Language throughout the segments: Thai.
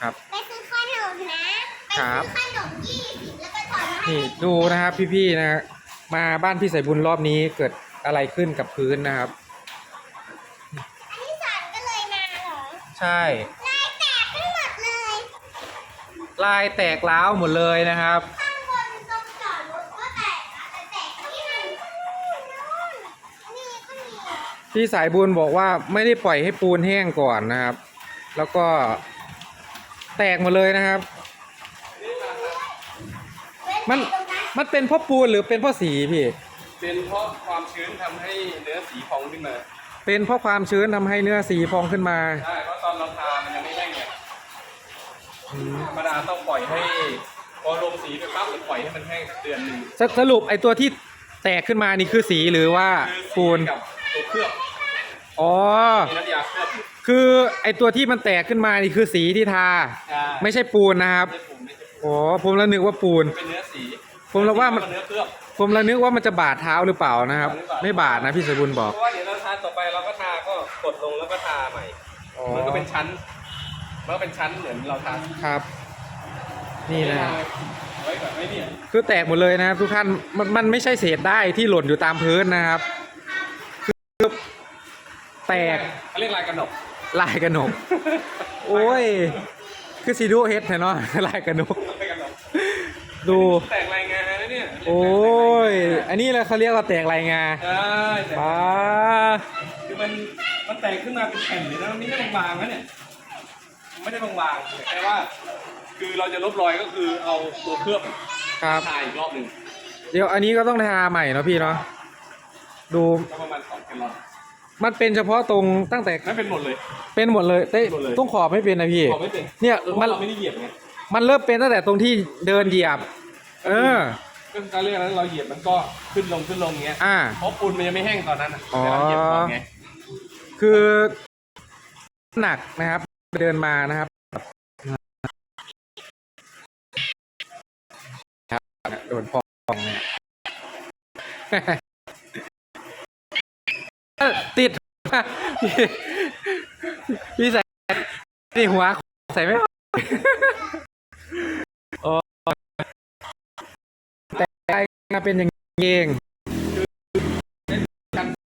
ครับ ไปซื้อขนมนะ ไปครัซื้บอขนมยี่สิบแล้วก็ถอนมาให้นี่ดูนะครับพี่ๆนะฮะมาบ้านพี่สายบุญรอบนี้เกิดอะไรขึ้นกับพื้นนะครับ อันนี้สอนก็เลยมาเหรอ ใช่ลายแตกทั้งหมดเลย ลายแตกร้าวหมดเลยนะครับ ข้างบนตรงจอดรถก็แตกนะแต่แตกที่มันนู่นนี่ก็มีพี่สายบุญบอกว่าไม่ได้ปล่อยให้ปูนแห้งก่อนนะครับ แล้วก็ แตกหมดเลยนะครับเว้นมันแต่ตรงนั้นมันเป็นเพราะปูนหรือเป็นเพราะสีพี่ เป็นเพราะความชื้นทำให้เนื้อสีพองขึ้นมาเป็นเพราะความชื้นทำให้เนื้อสีพองขึ้นมา ใช่เพราะตอนเราทามันยังไม่แห้งไงอืมธรรมดาต้องปล่อยให้ พอลงสีไปปั๊บมันปล่อยให้มันแห้งสักเดือนหนึ่งสสรุปไอตัวที่แตกขึ้นมานี่คือสีหรือว่าคือสีปูนกับตัวเคลือบอ๋อ มีน้ำยาเคลือบอยู่ คือไอตัวที่มันแตกขึ้นมานี่คือสีที่ทา ใช่ไม่ใช่ปูนนะครับไม่ใช่ปูนไม่ใช่ปูนอ๋อผมละนึกว่าปูน เป็นเนื้อสีผมละว่ามัน เนื้อเคลือบ ผมละนึกว่ามันจะบาดเท้าหรือเปล่านะครับ ไม่บาดนะพี่สายบุญบอกเพราะว่าเดี๋ยวเราทาต่อไปเราก็ทาก็กดลงแล้วก็ทาใหม่ อ๋อ มันก็เป็นชั้น มันก็เป็นชั้นเหมือนเราทาครับ นี่นะครับไว้แบบไม่เนี่ยคือแตกหมดเลยนะครับ ทุกท่านมันมันไม่ใช่เศษได้ที่หล่นอยู่ตามพื้นนะครับ คือแตกเขาเรียกลายกระหนก ลายกระหนก โอ้ย คือซีดูเฮ็ดแน่เนอนลายกระหนกลายกระหนก ดู แตกรายงานนะเนี่ยโอ้ย อันนี้แหละเขาเรียกว่าแตกลายงาใช่แต่ป้าคือมันมันแตกขึ้นมาเป็นแผ่นเลยนะมันไม่ใช่บางๆนะเนี่ยมันไม่ได้บางๆแต่แค่ว่า คือเราจะลบรอยก็คือเอาตัวเคลือบครับ ทาอีกรอบหนึ่งเดี๋ยวอันนี้ก็ต้องทาใหม่เนาะพี่เนาะ ดู ก็ประมาณสองแกลลอน มันเป็นเฉพาะตรงตั้งแต่นั่นเป็นหมดเลย เป็นหมดเลยเต้หมดเลย ต้องขอบไม่เป็นนะพี่ ขอไม่เป็นเนี่ยเพราะมัว่าน เราไม่ได้เหยียบไงมันเริ่มเป็นตั้งแต่ตรงที่เดินเหยียบ เออ ก็การเรียกนั้นเราเหยียบมันก็ขึ้นลงขึ้นลงเงี้ยอ่า เพราะปูนมันยังไม่แห้งตอนนั้นอะอ๋อเวลาเหยียบก่อนไงคือหนักนะครับ เดินมานะครับครับโดนพองเนี่ยเอ้อ ติดพี่ใส่นี่หัวใส่ไม่โอ้แต่มาเป็นอย่างนี้เอง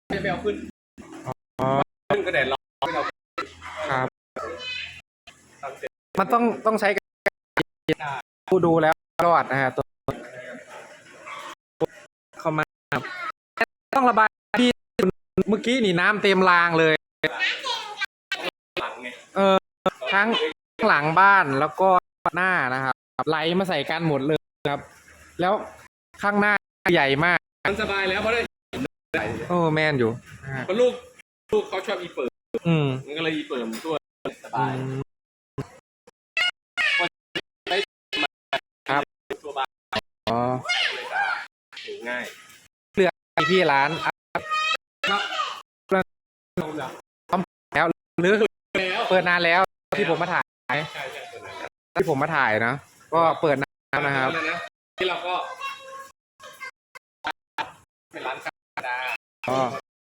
ไม่ไปเอาขึ้นอ๋อขึ้นกระแดดร้อนไม่เอาครับมันต้องต้องใช้การผู้ดูแล้วรอดนะฮะตัวเข้ามาต้องระบายที่ เมื่อกี้นี่น้ำเต็มรางเลยหลังไงเออทั้งหลังบ้านแล้วก็หน้านะครับไหลมาใส่กันหมดเลยครับ แล้วข้างหน้าใหญ่มากมันสบายแล้วเพราะได้โอ้แมนอยู่นะฮะเพราะลูกลูกเขาชอบอีเปิดอืมมันก็เลยอีเปิดมันตัวสบายครับตัวบางอ๋อเลยสบายถูง่ายพี่ร้าน อะแล้วหรือแล้วเปิดนานแล้วที่ผมมาถ่ายใช่ใช่เปิดแล้วที่ผมมาถ่ายนะ ก็เปิดนานแล้วนะครับแล้วนะที่เราก็เป็นร้านกาดาอ๋อ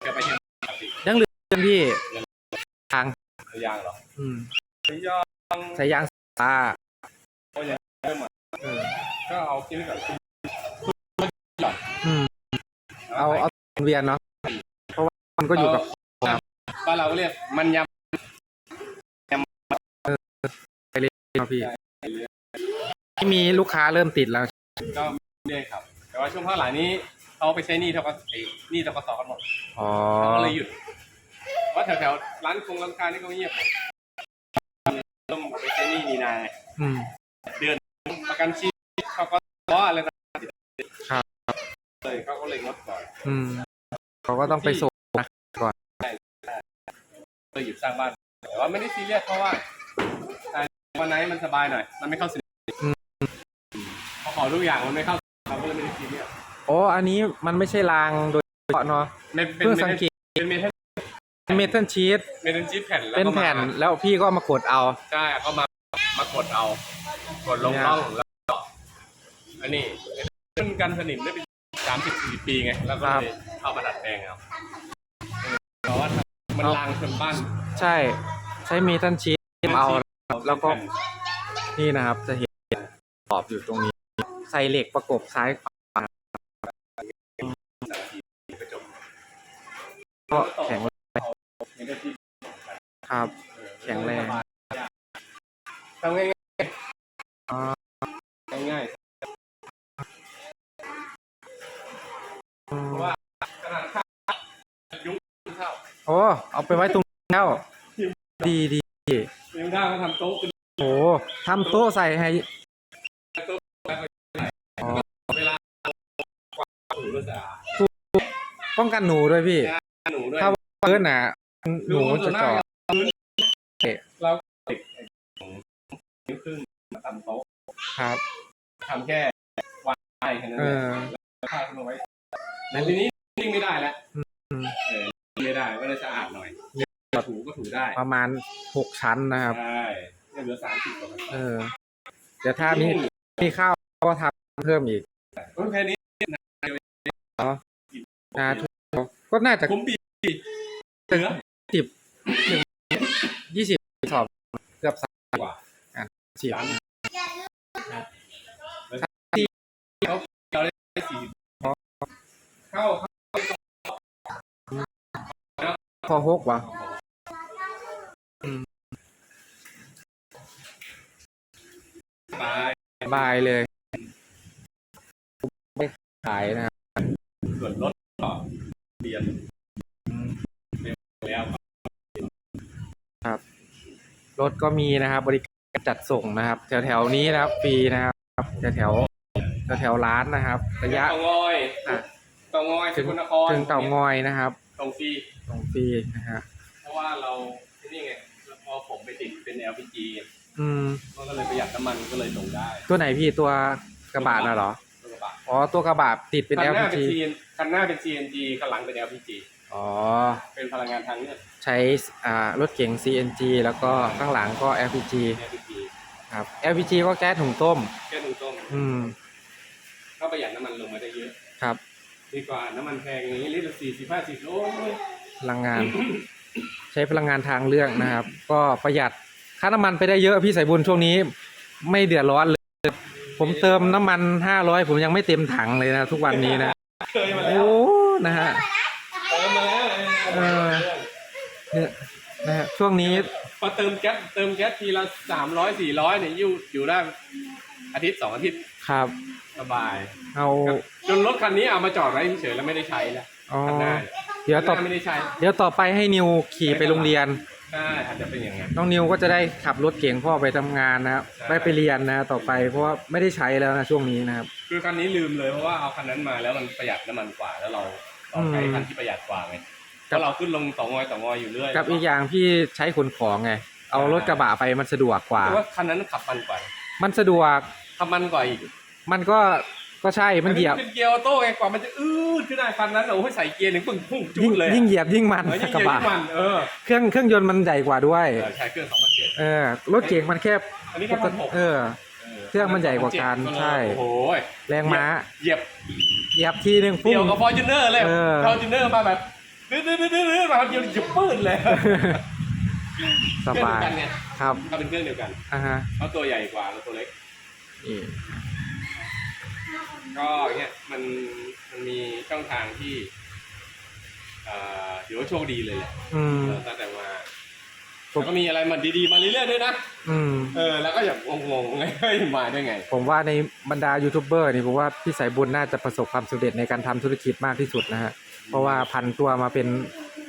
จะไปเที่ยวปกติยังเหลือเรื่องพี่ทางหรือยางเหรออืมหรือยางสายยางตาเริ่มอะเออก็เอาคิดแบบอืมเอาเอาเวียนเนาะเพราะว่ามันก็อยู่กับ บ้านเราก็เรียกมันยเนาะพี่ที่มีลูกค้าเริ่มติดแล้วำก็เรื่อยครับ แต่ว่าช่วงภาคหลังนี้เขาไปใช้หนี้เท่ากับไอ้หนี้เท่ากับต่อกันหมดอ๋อเขาก็เลยหยุดเพราะแถวๆร้านคงร้านค้านี่ก็เงียบเริ่มไปใช้หนี้มีนาไงอืมประกันชีพเขาก็ว่าอะไรต่างครับๆเลยเขาก็เลยงดก่อน อืมเขาก็ต้องไปส่งนะ เลยหยุดสร้างบ้าน แต่ว่าไม่ได้ซีเรียสเพราะว่าอ่าวันไหนมันสบายหน่อย มันไม่เข้าสิพอขอทุกอย่างมันไม่เข้าเราก็เลยไม่ได้ซีเรียสโอ้อันนี้มันไม่ใช่รางโดยเฉพาะเนาะเป็นเป็นเพิ่งสังเกตเป็นเมทัลเมทัลชีตเมทัลชีทแผ่นแล้วเป็นก็มาแผ่นแล้วพี่ก็มากดเอา ใช่ก็มามากดเอา กดลงเนี่ยร่องแล้วก็อันนี้ขึ้นกันสนิมได้เป็นสามสิบสี่ปีไง แล้วก็เลยเอามาดัดแปลงเอาเออเพราะว่า มันลางชนบ้านใช่ ใช้เมทัลชีตเอาแล้วก็นี่นะครับจะเห็นขอบอยู่ตรงนี้ ใส่เหล็กประกบซ้ายขวาก็แข็งแรงครับ แข็งแรงทำง่าย โอ้ เอาไปไว้ตรงนี้แล้ว ดีดียุ้งข้าวก็ทำโต๊ะขึ้นโอ้ทำโต๊ะใส่ให้โต๊ะแล้วก็อ๋อเวลาหนูก็สะอาดป้องกันหนูด้วยพี่ หนูด้วยถ้าเพื่อนน่ะ หนูจะเจาะเราติดนิ้วครึ่งมาทำโต๊ะครับทำแค่วางไว้แค่นั้นเอเองอข้าวขึ้นมาไว้แต่ทีนี้นิ่งไม่ได้แล้วอืมเออนิ่ง ไม่ได้ก็เลยสะอาดหน่อยถูก็ถูได้ประมาณหกชั้นนะครับใช่เนี่ยเหลือสามสิบกว่าเออเดี๋ยวถ้ามีมีข้าวก็ทำเพิ่มอีกโอเคนี้นะก็น่าจะคุ้มปีเหลือสิบหนึ่งยี่สิบสอบเกือบสามกว่าสิบร้านอย่าลืมเราได้สี่เข้า พอหกวะตายบายเลยไม่ขายนะครับส่วนรถก็เรียนแล้วรถก็มีนะครับ บริการจัดส่งนะครับ แถวแถวๆนี้นะครับฟรีนะครับแถวแถวแถวแถวๆร้านนะครับ ระยะเต่างอยอะเต่างอยสถึงกลนครถึงเต่างอยนะครับ ตรงฟรีตรงฟรีนะฮะเพราะว่าเราที่นี่ไงพอผมไปติดเป็น LPG อืมมันก็เลยประหยัดน้ำมันก็เลยส่งได้ตัวไหนพี่ตัวกระบะน่ะเหรอตัวกระบะอ๋อตัวกระบะติดเป็น คันหน้าเป็น LPG CN คันหน้าเป็น CNG คันหลังเป็น LPG อ๋อ เป็นพลังงานทางเลือก ใช้อ่ารถเก๋ง CNG แล้วก็ข้างหลังก็ LPG LPG ครับ LPG ก็แก๊สถุงต้ม แค่ถุงต้มอืมก็ประหยัดน้ำมันลงมาได้เยอะ ครับ ดีกว่าน้ำมันแพงอย่างนี้ลิตรละสี่สิบห้าสิบโอ้ยพลังงาน ใช้พลังงานทางเลือกนะครับ ก็ประหยัดค่าน้ำมันไปได้เยอะพี่สายบุญช่วงนี้ ไม่เดือดร้อนเลย ผมเติมน้ำมันห้าร้อยผมยังไม่เต็มถังเลยนะทุกวันนี้นะเคยมาแล้โอ้วนะฮะเติมมาแล้วเออเนี่ยนะฮะช่วงนี้พอเติมแก๊สเติมแก๊สทีละสามร้อยสี่ร้อยเนี่ยอยู่อยู่ได้อาทิตย์สองอาทิตย์ครับ สบาย เอาจนรถคันนี้เอามาจอดไว้เฉยๆแล้วไม่ได้ใช้แล้วอ๋อคันหน้าเดี๋ยวต่อคันหน้าไม่ได้ใช้เดี๋ยวต่อไปให้นิวขี่ไปโรงเรียน ใช่อาจจะเป็นอย่างนั้น น้องนิวก็จะได้ขับรถเก่งพ่อไปทำงานนะครับใช่ ได้ไปเรียนนะต่อไปเพราะว่าไม่ได้ใช้แล้วนะช่วงนี้นะครับ คือคันนี้ลืมเลยเพราะว่าเอาคันนั้นมาแล้วมันประหยัดน้ำมันกว่าแล้วเราเราใช้อืมคันที่ประหยัดกว่าไงครัก็บ เราขึ้นลงต่องอยต่องอยอยู่เรื่อยกับอีกอย่างพี่ใช้ขนของไง เอารถกระบะไปมันสะดวกกว่า แต่ว่าคันนั้นขับมันกว่ามันสะดวกขับมันกว่าอีก มันก็ก็ใช่มันเหยียบเป็นเกียร์ออโต้ไงกว่ามันจะอื้อขึ้นได้คันนั้นโอ้ยใส่เกียร์หนึ่งปึ้งพุ่งจุยิ่ดงเลยยิ่งเหยียบยิ่งมันเออยิ่งกระเกียร์บะยิ่งมันเออเครื่องเครื่องยนต์มันใหญ่กว่าด้วย เออใช้เครื่องสองพันเจ็ดเออรถเก่งมันแค่อันนี้แค่พันหกเออ เครื่องมันใหญ่กว่ากันใช่ โอ้โหแรงม้าเหยียบเหยียบทีนึงพุ่เดี่ยวง กับฟอร์จูเนอร์เลยเออ ฟอร์จูเนอร์มาแบบดื้อดื้อดื้อดื้อมาเดียวหยิบปืนเลยสบายเครื่องเดีวกันไงครับก็เป็นเครื่องเดียวกันอ่าฮะเขาตัวใหญ่กว่าเราตัวเล็กนี่ ก็เนี่ยมันมันมีช่องทางที่เอ่อถือว่าโชคดีเลยแหละอืม เออตั้งแต่มาผม แล้วก็มีอะไรมันดีๆมาเรื่อยๆด้วยนะอืม เออแล้วก็อย่างงงๆไงเฮ้ยมาได้ไง ผมว่าในบรรดายูทูบเบอร์นี่ผมว่าพี่สายบุญน่าจะประสบความสำเร็จในการทำธุรกิจมากที่สุดนะฮะ เพราะว่าพันตัวมาเป็น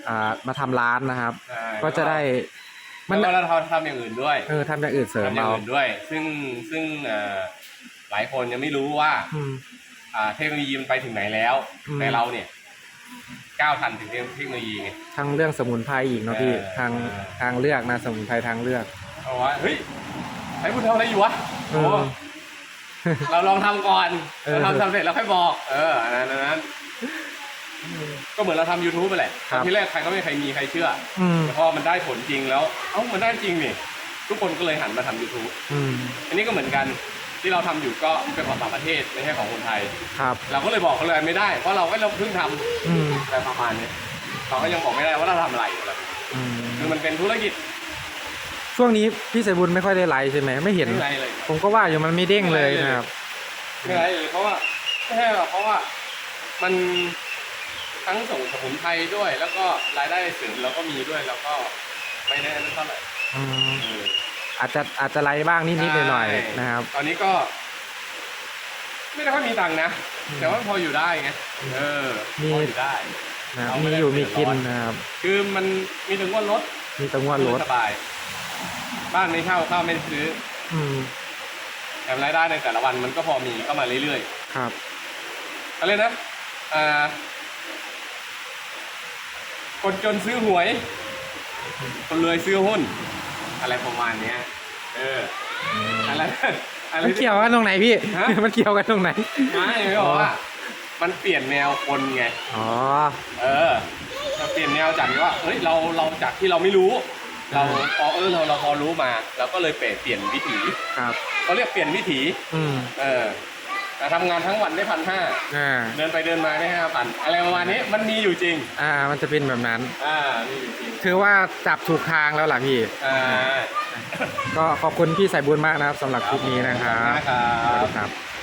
อ่ามาทำร้านนะครับ ใช่ก็จะได้มัมันนแล้วเราทำอย่างอื่นด้วยเออทำอย่างอื่นเสริมทำอย่างเอา อื่นด้วย ซึ่งซึ่งเอ่อ หลายคนยังไม่รู้ว่า อืม อ่าเทคโนโลยีมันไปถึงไหนแล้ว อืม แต่เราเนี่ยก้าวทันถึงเทคโนโลยีไง ทั้งเรื่องสมุนไพรอีกเนาะพี่เออทางเออ ทางเลือกนะสมุนไพรทางเลือกเพราะว่าเฮ้ยไอ้คุณทำอะไรอยู่วะเอโอ้อเราลองทำก่อนเออเราทำทำเสร็จแล้วค่อยบอก เอออันนั้นอันนั้นก็เหมือนเราทำ YouTube ไปแหละครับ ที่แรกใครก็ไม่มีใครมีใครเชื่ออืมแต่พอมันได้ผลจริงแล้ว เอ้ามันได้จริงนี่ทุกคนก็เลยหันมาทำ YouTube อืมอันนี้ก็เหมือนกัน ที่เราทำอยู่ก็เป็นของต่างประเทศไม่ใช่ของคนไทย ครับ เราก็เลยบอกเขาเลยไม่ได้ เพราะเราก็เราเพิ่งทำอืมอะไรประมาณนี้เราก็ยังบอกไม่ได้ว่าเราทำอะไรอะไรอืมคือมันเป็นธุรกิจช่วงนี้พี่สายบุญไม่ค่อยได้ไลฟ์ใช่ไหมไม่เห็น ไม่ไรเลยผมก็ว่าอยู่มันไม่เด้งเลยนะครับ ไม่ไรเลยเพราะว่าไม่ใช่หรอกเพราะว่ามันทั้งส่งสมุนไพรด้วย แล้วก็รายได้เสริมเราก็มีด้วย แล้วก็ไม่ได้นั่นเท่าไหร่อืม เออ อาจจะอาจจะไลฟ์บ้างนิดๆหน่อยๆนะครับ ตอนนี้ก็ ไม่ได้ค่อยมีตังค์นะแต่ว่าพออยู่ได้ไง เออมี พออยู่ได้ นะครับเราไม่มีได้อยู่มีเดือดร้กิอนนนะครับคือมันมีถึงว่ารถมีแตังวดรถสบาย บ้านไม่เช่าข้าวไม่ซื้ออืมแต่รายได้ในแต่ละวันมันก็พอมีเข้ามาเรื่อยครับๆอะไรนะอ่าคนจนซื้อหวย คนรวยซื้อหุ้น อะไรประมาณเนี้ยเอออะไรอะไรมันเกี่ยวกันตรงไหนพี่ ฮะ มันเกี่ยวกันตรงไหน ไม่ไม่บอกว่า มันเปลี่ยนแนวคนไง อ๋อ เออเราเปลี่ยนแนวจากที่ว่า เฮ้ย เรา เราจากที่เราไม่รู้ เราพอเออ เรา เราพอรู้มา เราก็เลยเปลี่ยนเปลี่ยนวิถีครับ เขาเรียกเปลี่ยนวิถี อืม เออ แต่ทำงานทั้งวันได้พันห้าอ่า เดินไปเดินมาได้ห้าพันอะไรประมาณนี้มันมีอยู่จริง อ่า มันจะเป็นแบบนั้น อ่ามีอยู่จริงถือว่าจับถูกทางแล้วล่ะพี่ อ่าก็ขอบคุณพี่สายบุญมากนะครับสำหรับคลิปนี้นะครับนะครัสวัสบ ดีครับ